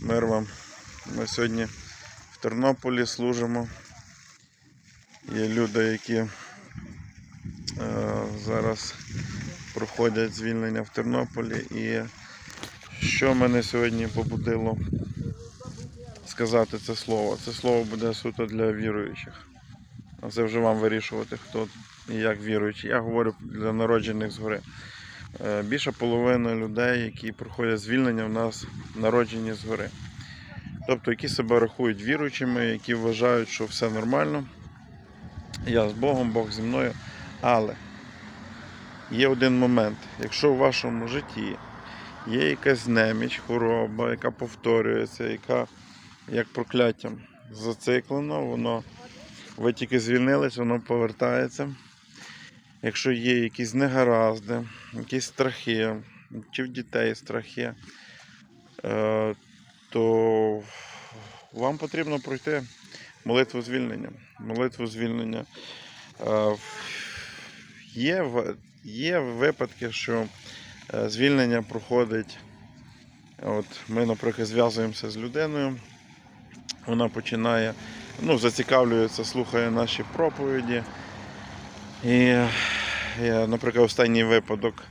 Мир вам. Ми сьогодні в Тернополі служимо. Є люди, які е, зараз проходять звільнення в Тернополі. І що мене сьогодні побудило сказати це слово? Це слово буде суто для віруючих. Це вже вам вирішувати, хто і як віруючий. Я говорю для народжених згори. Е, Більша половина людей, які проходять звільнення, у нас народжені згори. Тобто, які себе рахують віруючими, які вважають, що все нормально. Я з Богом, Бог зі мною. Але є один момент. Якщо в вашому житті є якась неміч, хвороба, яка повторюється, яка як прокляттям зациклено, воно ви тільки звільнились, воно повертається. Якщо є якісь негаразди, якісь страхи, чи в дітей страхи, е, то вам потрібно пройти молитву звільнення. Молитву звільнення. Е, Є, є випадки, що е, звільнення проходить. От ми, наприклад, зв'язуємося з людиною, вона починає, ну, зацікавлюється, слухає наші проповіді. І, наприклад, останній випадок,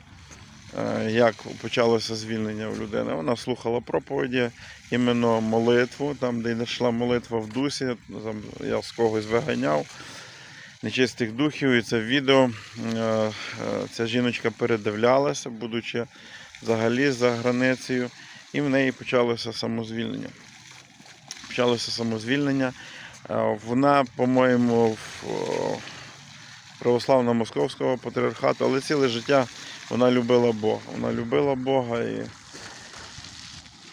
е, як почалося звільнення у людини. Вона слухала проповіді, іменно молитву, там, де йшла молитва в дусі, там я з когось виганяв нечистих духів, і це відео е, е, ця жіночка передивлялася, будучи взагалі за границею, і в неї почалося самозвільнення. Почалося самозвільнення. Вона, по-моєму, в о, православно московського патріархату, але ціле життя вона любила Бога. Вона любила Бога і,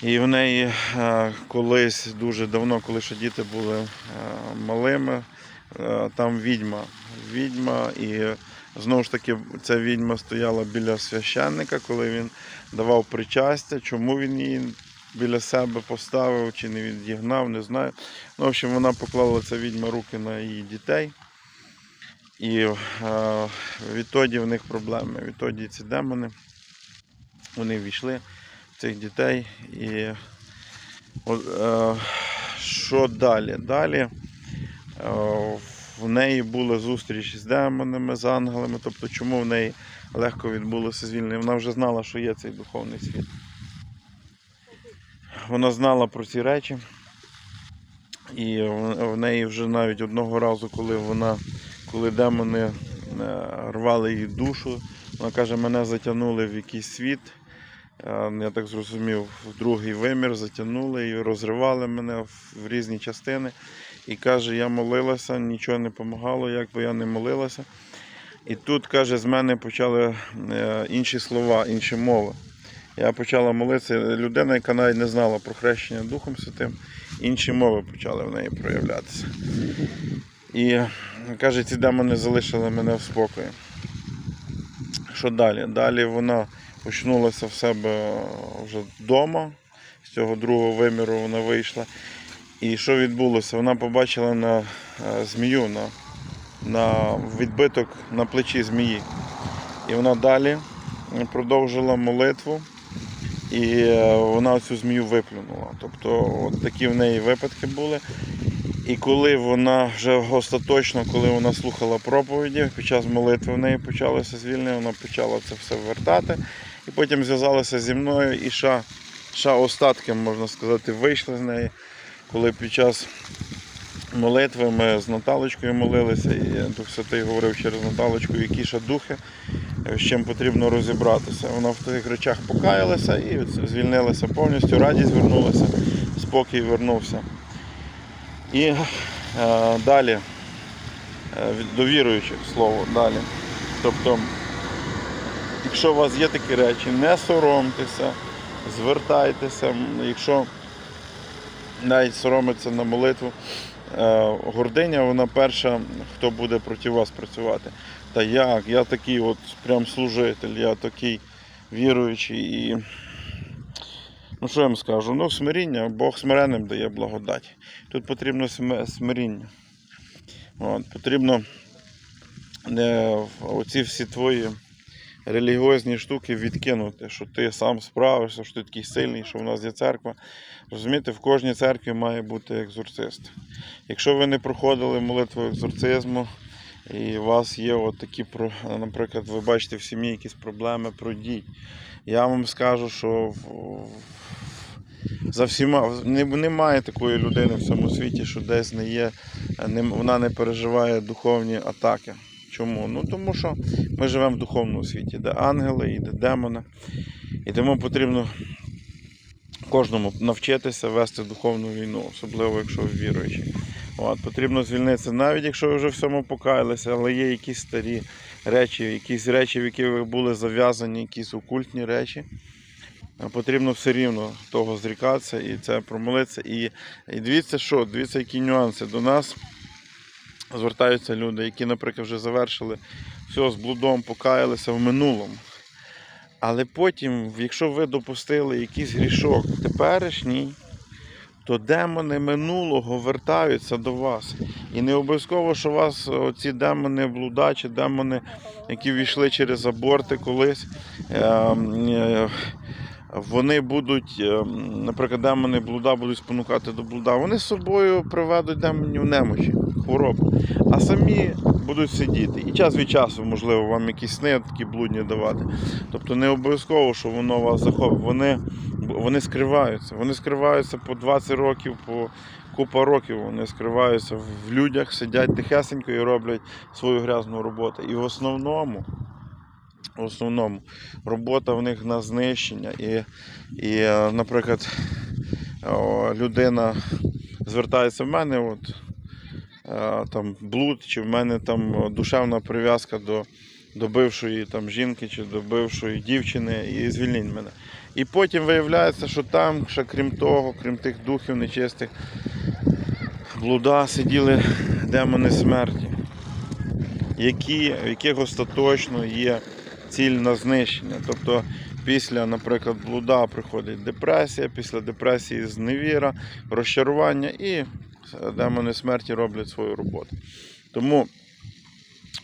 і в неї е, колись дуже давно, коли ще діти були е, малими, е, там відьма. Відьма, і знову ж таки ця відьма стояла біля священника, коли він давав причастя. Чому він її біля себе поставив чи не відігнав, не знаю. Ну, в общем, вона поклала ця відьма руки на її дітей. І е, відтоді в них проблеми. Відтоді ці демони вони війшли в цих дітей. І е, що далі? Далі е, в неї була зустріч з демонами, з ангелами. Тобто, чому в неї легко відбулося звільнення? Вона вже знала, що є цей духовний світ. Вона знала про ці речі. І в неї вже навіть одного разу, коли вона, коли демони е, рвали її душу, вона каже, мене затягнули в якийсь світ. Я так зрозумів, в другий вимір затягнули і розривали мене в в різні частини. І каже, я молилася, нічого не допомагало, як би я не молилася. І тут, каже, з мене почали е, інші слова, інші мови. Я почала молитися. Людина, яка навіть не знала про хрещення Духом Святим, інші мови почали в неї проявлятися. І каже, ці демони залишили мене в спокої. Що далі? Далі вона почнулася в себе вже вдома, з цього другого виміру вона вийшла. І що відбулося? Вона побачила на е, змію, на, на відбиток на плечі змії. І вона далі продовжила молитву. І е, вона цю змію виплюнула. Тобто от такі в неї випадки були. І коли вона вже остаточно, коли вона слухала проповіді, під час молитви в неї почалося звільнення, вона почала це все вертати. І потім зв'язалася зі мною і ще, ще остатки, можна сказати, вийшли з неї. Коли під час молитви ми з Наталочкою молилися, і Дух Святий говорив через Наталочку, які ще духи, з чим потрібно розібратися. Вона в тих речах покаялася і звільнилася повністю, радість вернулася, спокій вернувся. І е, далі, е, до віруючих слово, далі. Тобто, якщо у вас є такі речі, не соромтеся, звертайтеся. Якщо навіть соромиться на молитву, е, гординя, вона перша, хто буде проти вас працювати. Та як? Я такий от прям служитель, я такий віруючий і. Ну, що я вам скажу? Ну, смиріння, Бог смиренним дає благодать. Тут потрібно смиріння. От, потрібно е, оці всі твої релігіозні штуки відкинути, що ти сам справишся, що ти такий сильний, що в нас є церква. Розумієте, в кожній церкві має бути екзорцист. Якщо ви не проходили молитву екзорцизму, і у вас є от такі, наприклад, ви бачите в сім'ї якісь проблеми, пройдіть. Я вам скажу, що за всіма немає такої людини в цьому світі, що десь не є, вона не переживає духовні атаки. Чому? Ну тому що ми живемо в духовному світі, де ангели і де демони. І тому потрібно кожному навчитися вести духовну війну, особливо якщо ви віруючі. От, потрібно звільнитися, навіть якщо ви вже всьому покаялися, але є якісь старі речі, якісь речі, в які ви були зав'язані, якісь окультні речі. Потрібно все рівно того зрікатися і це промолитися. І, і дивіться, що, дивіться, які нюанси. До нас звертаються люди, які, наприклад, вже завершили все з блудом, покаялися в минулому. Але потім, якщо ви допустили якийсь грішок теперішній, то демони минулого вертаються до вас. І не обов'язково, що вас ці демони блуда чи демони, які війшли через аборти колись, ем, е, вони будуть, ем, наприклад, демони блуда будуть спонукати до блуда. Вони з собою приведуть демонів немочі, хвороб, а самі будуть сидіти. І час від часу, можливо, вам якісь сни такі блудні давати. Тобто не обов'язково, що воно вас захопить. Вони, вони скриваються. Вони скриваються по 20 років, по купа років вони скриваються в людях, сидять тихесенько і роблять свою грязну роботу. І в основному, в основному робота в них на знищення. І, і е, наприклад, людина звертається в мене, от, е, там блуд, чи в мене там душевна прив'язка до, до бившої там, жінки чи до бившої дівчини, і звільніть мене. І потім виявляється, що там, ще крім того, крім тих духів нечистих, блуда сиділи демони смерті, які, в яких остаточно є ціль на знищення. Тобто після, наприклад, блуда приходить депресія, після депресії зневіра, розчарування і демони смерті роблять свою роботу. Тому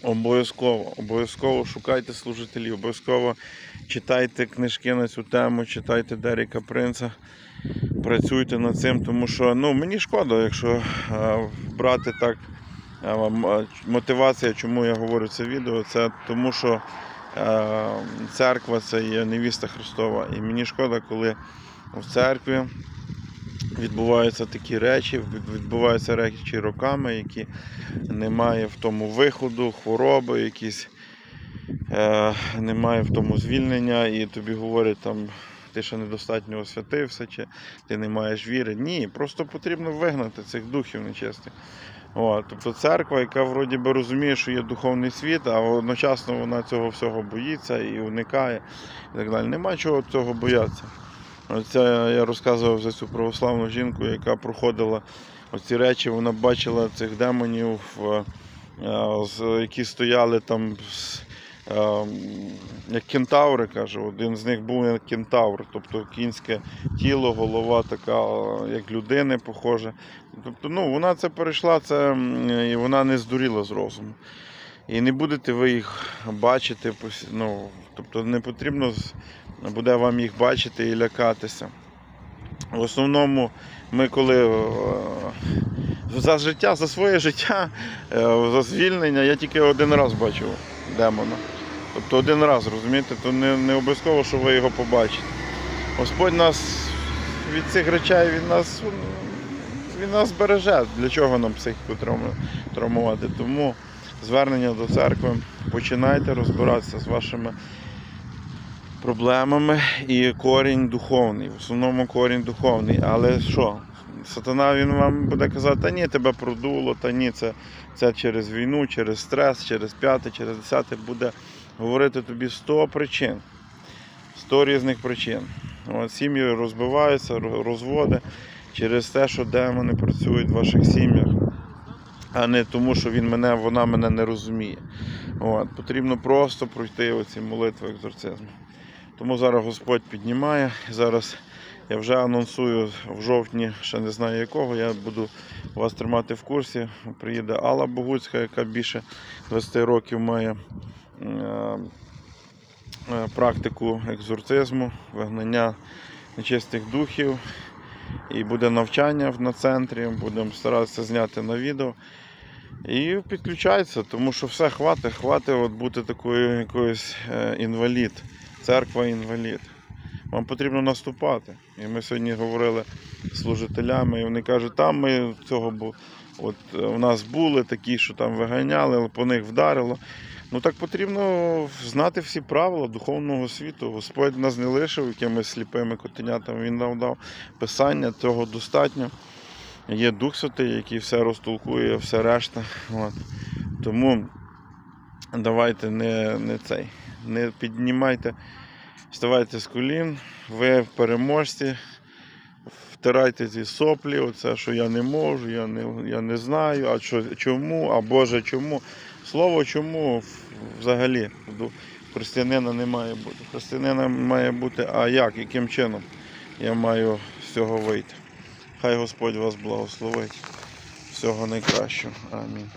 обов'язково, обов'язково шукайте служителів, обов'язково читайте книжки на цю тему, читайте Деріка Принца, працюйте над цим, тому що ну, мені шкода, якщо е, брати так. е, е, Мотивація, чому я говорю це відео, це тому, що церква це є невіста Христова. І мені шкода, коли в церкві відбуваються такі речі, відбуваються речі роками, які немає в тому виходу, хвороби якісь, е, немає в тому звільнення, і тобі говорять там. Ти ще недостатньо освятився, чи ти не маєш віри. Ні, просто потрібно вигнати цих духів нечистих. От, тобто церква, яка вроді би розуміє, що є духовний світ, а одночасно вона цього всього боїться і уникає і так далі. Нема чого цього боятися. Оце я розказував за цю православну жінку, яка проходила оці речі, вона бачила цих демонів, е, е, які стояли там. е, Як кентаври, каже, один з них був як кентавр, тобто кінське тіло, голова така, як людини, похожа. Тобто, ну, вона це перейшла, це, і вона не здуріла з розуму. І не будете ви їх бачити, ну, тобто не потрібно буде вам їх бачити і лякатися. В основному, ми коли е, за життя, за своє життя, е, за звільнення, я тільки один раз бачив демона. Тобто один раз, розумієте, то не, не обов'язково, що ви його побачите. Господь нас від цих речей він нас, він нас береже. Для чого нам психіку травмувати? Тому звернення до церкви, починайте розбиратися з вашими проблемами і корінь духовний. В основному корінь духовний. Але що? Сатана він вам буде казати, та ні, тебе продуло, та ні, це, це через війну, через стрес, через п'яте, через десяте буде говорити тобі 100 причин. 100 різних причин. От, сім'ї розбиваються, ро- розводи через те, що демони працюють в ваших сім'ях, а не тому, що він мене, вона мене не розуміє. От, потрібно просто пройти оці молитви екзорцизму. Тому зараз Господь піднімає. Зараз я вже анонсую в жовтні, ще не знаю якого. Я буду вас тримати в курсі. Приїде Алла Богуцька, яка більше 20 років має е, е, практику екзорцизму, вигнання нечистих духів. І буде навчання на центрі, будемо старатися зняти на відео. І підключайтеся, тому що все хватить, хватить от бути такою якоюсь е, інвалід, церква інвалід. Вам потрібно наступати. І ми сьогодні говорили з служителями, і вони кажуть, там ми цього от е, у нас були такі, що там виганяли, по них вдарило. Ну так потрібно знати всі правила духовного світу. Господь нас не лишив якимись сліпими котенятами, Він нам дав писання, цього достатньо. Є Дух Святий, який все розтолкує, все решта. От. Тому давайте не, не цей, не піднімайте, вставайте з колін, ви в переможці, втирайте ці соплі, оце, що я не можу, я не, я не знаю, а що, чому, а Боже, чому. Слово чому взагалі християнина не має бути. Християнина має бути, а як, яким чином я маю з цього вийти. Хай Господь вас благословить. Всього найкращого. Амінь.